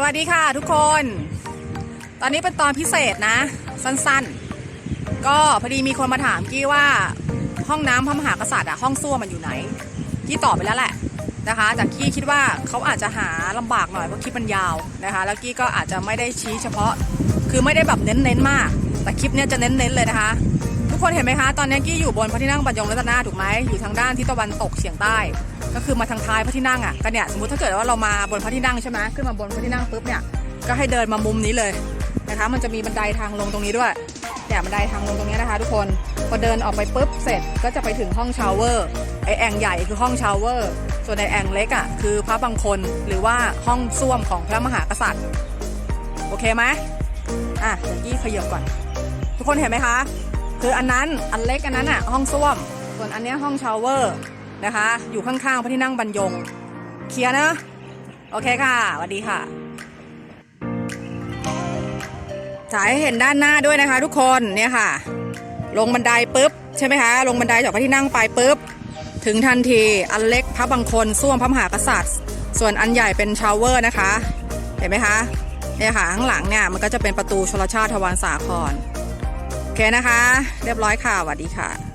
สวัสดีค่ะทุกคน ตอนนี้เป็นตอนพิเศษนะ สั้นๆ ก็พอดีมีคนมาถามกี้ว่าห้องน้ำพระมหากษัตริย์อะห้องส้วมมันอยู่ไหน กี้ตอบไปแล้วแหละนะคะแต่กี้คิดว่าเขาอาจจะหาลำบากหน่อยเพราะคลิปมันยาวนะคะ แล้วกี้ก็อาจจะไม่ได้ชี้เฉพาะ คือไม่ได้แบบเน้นๆมาก แต่คลิปเนี้ยจะเน้นๆเลยนะคะ ทุกคนเห็นไหมคะ ตอนนี้กี้อยู่บนพระที่นั่งบรรยงรัตนาถูกไหมอยู่ทางด้านทิศตะวันตกเฉียงใต้ ก็คือมาทางท้ายพระที่นั่งอะก็เนี่ยสมมติถ้าเกิดว่าเรามาบนพระที่นั่งใช่ไหมขึ้นมาบนพระที่นั่งปุ๊บเนี่ยก็ให้เดินมามุมนี้เลยนะคะ มันจะมีบันไดทางลงตรงนี้ด้วยเนี่ยบันไดทางลงตรงนี้นะคะ ทุกคนพอเดินออกไปปุ๊บเสร็จก็จะไปถึงห้องชาวเวอร์ไอแองใหญ่คือห้องชาวเวอร์ส่วนในแองเล็กอะคือพระบางคนหรือว่าห้องส้วมของพระมหากษัตริย์ โอเคไหมอะเดี๋ยวกี้ขยับก่อน ทุกคนเห็นไหมคะ คืออันนั้นอันเล็กอันนั้นอะห้องส้วม ส่วนอันนี้ห้องชาวเวอร์นะคะ อยู่ข้างๆพระที่นั่งบรรยง เคลียร์นะ โอเคค่ะสวัสดีค่ะถ่ายให้เห็นด้านหน้าด้วยนะคะ ทุกคนเนี่ยค่ะ ลงบันไดปุ๊บใช่ไหมคะลงบันไดจากพระที่นั่งไปปุ๊บถึงทันทีอันเล็กพระบางคนส้วมพระมหากษัตริย์ ส่วนอันใหญ่เป็นชาวเวอร์นะคะ เห็นไหมคะเนี่ยค่ะข้างหลังเนี่ยมันก็จะเป็นประตูชลชาติทวารสาคร เคนะคะ เรียบร้อยค่ะสวัสดีค่ะ